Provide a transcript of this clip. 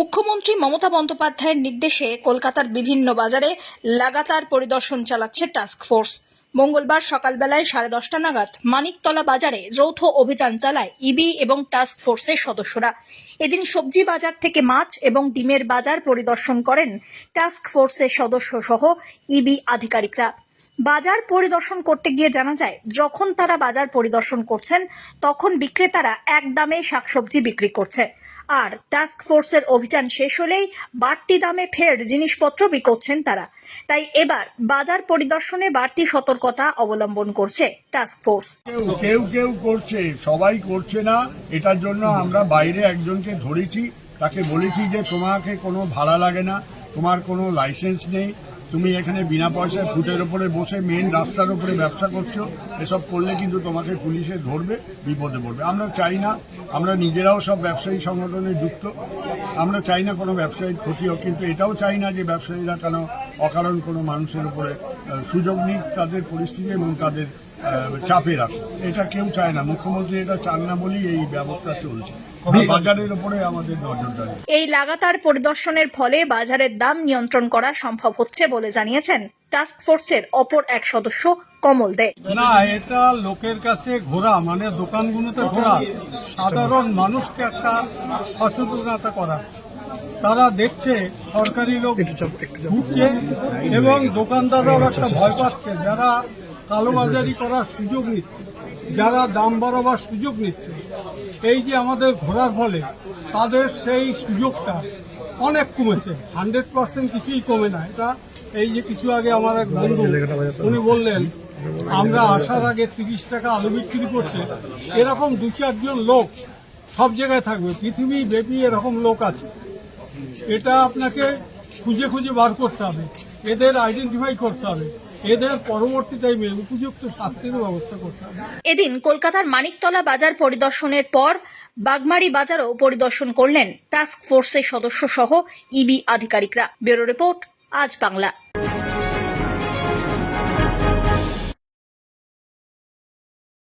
মুখ্যমন্ত্রী মমতা বন্দ্যোপাধ্যায়ের নির্দেশে কলকাতার বিভিন্ন বাজারে লাগাতার পরিদর্শন চালাচ্ছে টাস্ক ফোর্স মঙ্গলবার সকালবেলায় সাড়ে দশটা নাগাদ মানিকতলা বাজারে যৌথ অভিযান চালায় ইবি এবং টাস্ক ফোর্সের সদস্যরা। এদিন সবজি বাজার থেকে মাছ এবং ডিমের বাজার পরিদর্শন করেন টাস্ক ফোর্সের সদস্য সহ ইবি আধিকারিকরা। বাজার পরিদর্শন করতে গিয়ে জানা যায়, যখন তারা বাজার পরিদর্শন করছেন, তখন বিক্রেতারা এক দামে শাকসবজি বিক্রি করছে। আর টাস্ক ফোর্সের অভিযান শেষ হলেই বাড়তি দামে ফের জিনিসপত্র বিকোচ্ছেন তারা। তাই এবার বাজার পরিদর্শনে বাড়তি সতর্কতা অবলম্বন করছে টাস্ক ফোর্স কেউ কেউ করছে, সবাই করছে না। এটার জন্য আমরা বাইরে একজনকে ধরেছি, তাকে বলেছি যে তোমাকে কোনো ভাড়া লাগে না, তোমার কোনো লাইসেন্স নেই তুমি এখানে বিনা পয়সায় ফুটের ওপরে বসে মেন রাস্তার ওপরে ব্যবসা করছ, এসব করলে কিন্তু তোমাকে পুলিশে ধরবে, বিপদে পড়বে। আমরা চাই না, আমরা নিজেরাও সব ব্যবসায়ী সংগঠনে যুক্ত। আমরা চাই না কোনো ব্যবসায়ীর ক্ষতি হোক, কিন্তু এটাও চাই না যে ব্যবসায়ীরা কেন অকারণ কোনো মানুষের উপরে সুযোগ নিক, তাদের পরিস্থিতি এবং তাদের চাপে রাখে। এটা কেউ চায় না। মুখ্যমন্ত্রী এটা চান না বলেই এই ব্যবস্থা চলছে। বাজারের উপরে আমাদের নজরদারি এই লাগাতার পরিদর্শনের ফলে বাজারের দাম নিয়ন্ত্রণ করা সম্ভব হচ্ছে বলে জানিয়েছেন টাস্ক ফোর্সের অপর এক সদস্য কমল দে। না এটা লোকের কাছে ঘোরা মানে দোকানগুলোতে ঘোরা। সাধারণ মানুষকে একটা সচেতনতা করা। তারা দেখছে সরকারি লোক এবং দোকানদাররাও একটা ভয় পাচ্ছে। যারা কালোবাজারি করার সুযোগ নিচ্ছে, যারা দাম বাড়াবার সুযোগ নিচ্ছে। এই যে আমাদের ঘোরার ফলে তাদের সেই সুযোগটা অনেক কমেছে হান্ড্রেড পার্সেন্ট কিছুই কমে না। এটা এই যে কিছু আগে আমার এক বন্ধু, উনি বললেন, আমরা আসার আগে তিরিশ টাকা আলু বিক্রি করছে। এরকম দু চারজন লোক সব জায়গায় থাকবে, পৃথিবী ব্যাপী এরকম লোক আছে। এটা আপনাকে খুঁজে খুঁজে বার করতে হবে, এদের আইডেন্টিফাই করতে হবে। এদের পরবর্তী টাইমে উপযুক্ত শাস্তির ব্যবস্থা করতে এদিন কলকাতার মানিকতলা বাজার পরিদর্শনের পর বাগমারি বাজারও পরিদর্শন করলেন টাস্ক ফোর্সের সদস্য সহ ইবি আধিকারিকরা। ব্যুরো রিপোর্ট, আজ বাংলা।